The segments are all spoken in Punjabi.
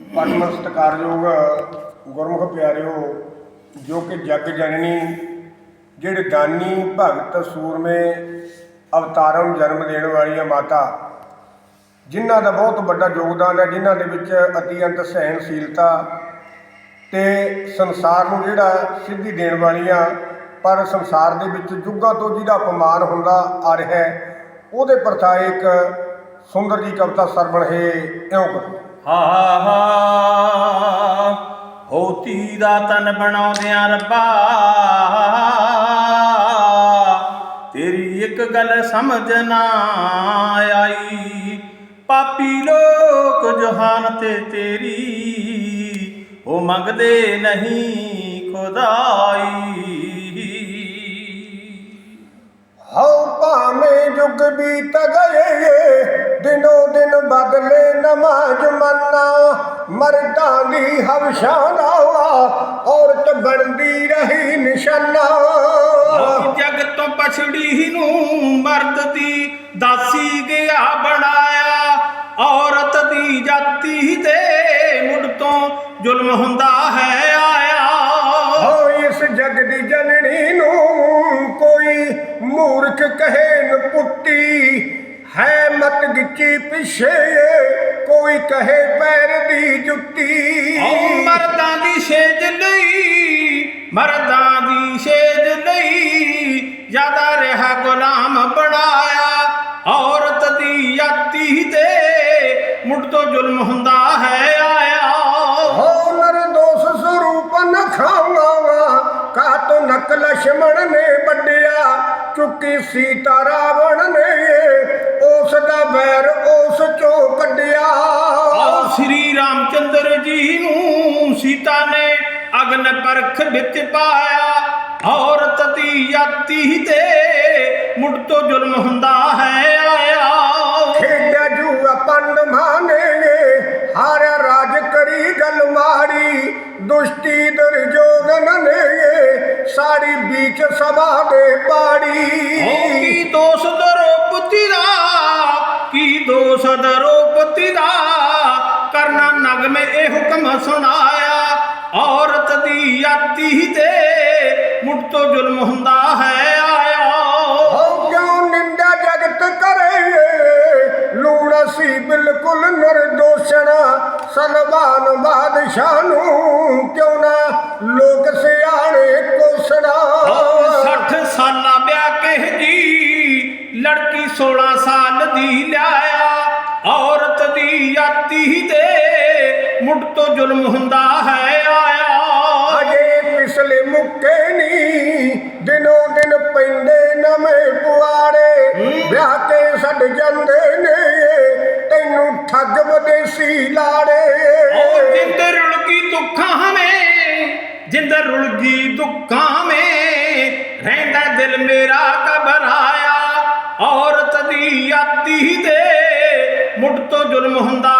ਪਰਮ ਸਤਿਕਾਰਯੋਗ ਗੁਰਮੁਖ ਪਿਆਰਿਓ, ਜੋ ਕਿ ਜਗ ਜਨਨੀ, ਜਿਹੜੇ ਦਾਨੀ ਭਗਤ ਸੂਰਮੇ ਅਵਤਾਰਮ ਜਨਮ ਦੇਣ ਵਾਲੀਆਂ ਮਾਤਾ, ਜਿਨ੍ਹਾਂ ਦਾ ਬਹੁਤ ਵੱਡਾ ਯੋਗਦਾਨ ਹੈ, ਜਿਨ੍ਹਾਂ ਦੇ ਵਿੱਚ ਅਤਿਅੰਤ ਸਹਿਣਸ਼ੀਲਤਾ ਤੇ ਸੰਸਾਰ ਨੂੰ ਜਿਹੜਾ ਸਿੱਧੀ ਦੇਣ ਵਾਲੀਆਂ, ਪਰ ਸੰਸਾਰ ਦੇ ਵਿੱਚ ਯੁੱਗਾਂ ਤੋਂ ਜਿਹਦਾ ਅਪਮਾਨ ਹੁੰਦਾ ਆ ਰਿਹਾ ਹੈ, ਉਹਦੇ ਪ੍ਰਥਾ ਇੱਕ ਸੁੰਦਰ ਜੀ ਕਵਿਤਾ ਸਰਵਣ ਹੈ, ਇਉਂ ਕਰੋ। ਹਾ ਹੋਤੀ ਦਾ ਤਨ ਬਣਾਉਂਦਿਆਂ ਰੱਬਾ, ਤੇਰੀ ਇੱਕ ਗੱਲ ਸਮਝ ਨਾ ਆਈ। ਪਾਪੀ ਲੋਕ ਜਹਾਨ ਤੇ ਤੇਰੀ, ਉਹ ਮੰਗਦੇ ਨਹੀਂ ਖੁਦਾਈ। ਹਉ ਭਾਵੇਂ ਜੁਗ ਬੀਤ ਗਏ, ਦਿਨੋ ਬਦਲੇ ਨਮਾਜ਼ ਮੰਨਾ ਮਰਦਾਂ ਦੀ ਹਵਸ਼ਾਂ ਦਾ ਔਰਤ ਬਣਦੀ ਰਹੀ ਨਿਸ਼ਾਨਾ। ਜਗ ਤੋਂ ਪਛੜੀ ਨੂੰ ਮਰਦ ਦੀ ਦਾਸੀ ਗਿਆ ਬਣਾਇਆ ਔਰਤ ਦੀ ਜਾਤੀ ਤੇ ਮੁੱਢ ਤੋਂ ਜ਼ੁਲਮ ਹੁੰਦਾ ਹੈ ਆਇਆ। ਹੋ ਇਸ ਜਗ ਦੀ ਜਨਨੀ ਨੂੰ ਕੋਈ ਮੂਰਖ ਕਹੇ ਨ ਪੁੱਤੀ ਹੈ ਮਤ ਗਿੱਚੀ ਪਿਛੇ ਕੋਈ ਕਹੇ ਪੈਰ ਦੀ ਜੁੱਤੀ। ਮਰਦਾਂ ਦੀ ਛੇਜ ਲਈ ਮਰਦਾਂ ਦੀ ਛੇਜ ਲਈ ਜ਼ਿਆਦਾ ਰਿਹਾ ਗੁਲਾਮ ਬਣਾਇਆ। ਔਰਤ ਦੀ ਜਾਤੀ ਤੇ ਮੁੱਢ ਤੋਂ ਜ਼ੁਲਮ ਹੁੰਦਾ ਹੈ ਆਇਆ। ਹੋ ਨਰਦੋਸ ਸਰੂਪ ਨ ਖਾਵਾਂ ਕਾ ਤੋ ਨਕ ਲਛਮਣ ਨੇ ਵੱਡਿਆ ਚੁੱਕੀ ਸੀਤਾ ਰਾਵਣ ਨੇ ਦਾ ਬੈਰ ਉਸ ਚੋਂ ਕੱਢਿਆ। ਆਓ ਸ੍ਰੀ ਰਾਮਚੰਦਰ ਜੀ ਨੂੰ ਸੀਤਾ ਨੇ ਅਗਨ ਪਰਖ ਵਿੱਚ ਪਾਇਆ। ਔਰਤ ਦੀ ਜਾਤੀ ਤੇ ਮੁੱਢ ਤੋਂ ਜ਼ੁਲਮ ਹੁੰਦਾ ਹੈ ਆਇਆ। ਖੇਡਿਆ ਜੂਆ ਪੰਡ ਮਾਨੇ ਹਾਰਿਆ ਰਾਜ ਕਰੀ ਗਲ ਮਾਰੀ ਦੁਸ਼ਟੀ ਦੁਰਜੋਗਨ ਨੇ ਸਾੜੀ ਬੀਚ ਸਭਾ ਦੇ ਪਾੜੀ। ਕੀ ਕੀ ਦੋਸ ਦਰੋਪਤੀ ਦਾ ਕਰਨਾ ਨਗਮੇ ਇਹ ਹੁਕਮ ਸੁਣਾਇਆ। ਔਰਤ ਦੀ ਜਾਤੀ ਤੇ ਮੁੱਢ ਤੋਂ ਜ਼ੁਲਮ ਹੁੰਦਾ ਹੈ ਆਇਆ। ਕਿਉਂ ਨਿੰਦਾ ਜਗਤ ਕਰੇ? ਲੂਣ ਸੀ ਬਿਲਕੁਲ ਨਿਰਦੋਸ਼ਣ। ਸਲਮਾਨ ਬਾਦਸ਼ਾਹ ਨੂੰ ਕਿਉਂ ਨਾ ਲੋਕ ਸਿਆਣੇ ਕੋਸਣਾ? 60 ਸਾਲਾ ਵਿਆਹ ਕਹਿ ਜੀ ਲੜਕੀ 16 ਮੁੱਢ ਤੋਂ ਜ਼ੁਲਮ ਹੁੰਦਾ ਹੈ ਆਇਆ। ਅਜੇ ਪਿਛਲੇ ਮੁੱਕੇ ਨਹੀਂ ਦਿਨੋ ਦਿਨ ਪੈਂਦੇ ਨਵੇਂ ਪੁਆੜੇ। ਵਿਆਹ ਕੇ ਛੱਡ ਜਾਂਦੇ ਨੇ ਤੈਨੂੰ ਠੱਗ ਵਿਦੇਸੀ ਲਾੜੇ। ਉਹ ਜਿੰਦ ਰੁਲਗੀ ਦੁੱਖਾਂ ਹਮੇ ਜਿੰਦ ਰੁਲਗੀ ਦੁੱਖਾਂ ਮੇ ਰਹਿੰਦਾ ਦਿਲ ਮੇਰਾ ਘਬਰਾਇਆ ਔਰਤ ਦੀ ਜਾਤੀ ਤੇ ਮੁੱਢ ਤੋਂ ਜ਼ੁਲਮ ਹੁੰਦਾ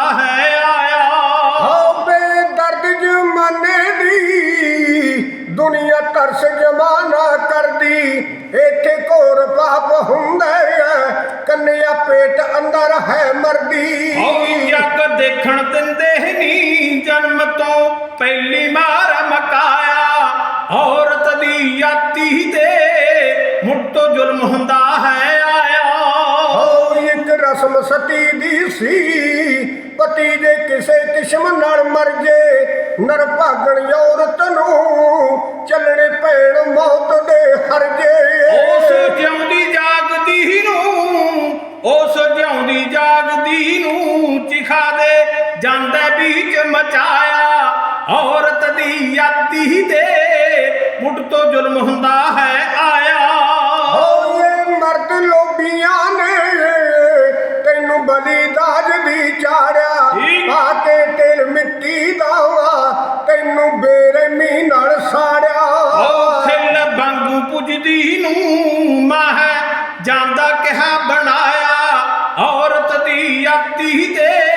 ਤਰਸ ਜਮਾਨਾ ਕਰਦੀ ਇੱਥੇ ਘੋਰ ਪਾਪ ਹੁੰਦਾ ਹੈ ਕੰਨਿਆ ਪੇਟ ਅੰਦਰ ਹੈ ਮਰਦੀ। ਔਰ ਜੱਗ ਦੇਖਣ ਦਿੰਦੇ ਨਹੀਂ ਜਨਮ ਤੋਂ ਪਹਿਲੀ ਮਾਰ ਮਕਾਇਆ। ਔਰਤ ਦੀ ਜਾਤੀ ਤੇ ਮੁੱਢ ਤੋਂ ਜ਼ੁਲਮ ਹੁੰਦਾ ਹੈ ਆਇਆ। ਹੋ ਇੱਕ ਰਸਮ ਸਤੀ ਦੀ ਸੀ ਪਤੀ ਜੇ ਕਿਸੇ ਕਿਸਮ ਨਾਲ ਮਰ ਜੇ ਨਰ ਭਾਗਣ ਔਰਤ ਨੂੰ ਜਾਂਦਾ ਬੀਚ ਮਚਾਇਆ ਔਰਤ ਦੀ ਜਾਤੀ ਤੇ ਮੁੱਢ ਤੋਂ ਜ਼ੁਲਮ ਹੁੰਦਾ ਹੈ ਆਇਆ। ਹੋਏ ਮਰਦ ਲੋਬੀਆਂ ਨੇ ਤੈਨੂੰ ਬਲੀ ਦਾਜ ਦੀ ਚਾੜਿਆ। ਪਾ ਕੇ ਤੇਲ ਮਿੱਟੀ ਦਾ ਤੈਨੂੰ ਬੇਰਮੀ ਨਾਲ ਸਾੜਿਆ। ਖਿਲ ਵਾਂਗੂ ਪੁੱਜਦੀ ਨੂੰ ਮਾਹ ਜਾਂਦਾ ਕਿਹਾ ਬਣਾਇਆ ਔਰਤ ਦੀ ਜਾਤੀ ਤੇ ਮੁੱਢ ਤੋਂ ਜ਼ੁਲਮ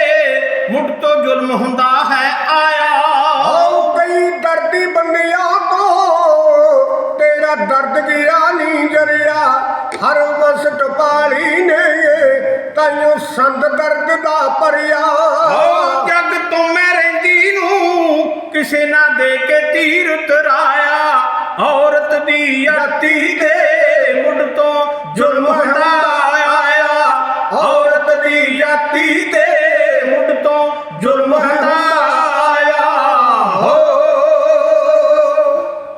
ਹੁੰਦਾ ਹੈ ਆਇਆ। ਆਓ ਕਈ ਦਰਦੀ ਬੰਦਿਆਂ ਤੋਂ ਤੇਰਾ ਦਰਦ ਗਿਆ ਨਹੀਂ ਜਰਿਆ। ਹਰ ਵਸਤ ਪਾਲੀ ਨੇ ਤਾਈਓ ਸੰਦ ਦਰਦ ਦਾ ਭਰਿਆ। ਓ ਜੱਗ ਤੋਂ ਮੈਂ ਰਹਿੰਦੀ ਕਿਸੇ ਨਾ ਦੇ ਕੇ ਤੀਰ ਤਰਾਇਆ ਔਰਤ ਦੀ ਅਤੀ ਦੇ ਮੁੱਢ ਤੋਂ ਜ਼ੁਲਮ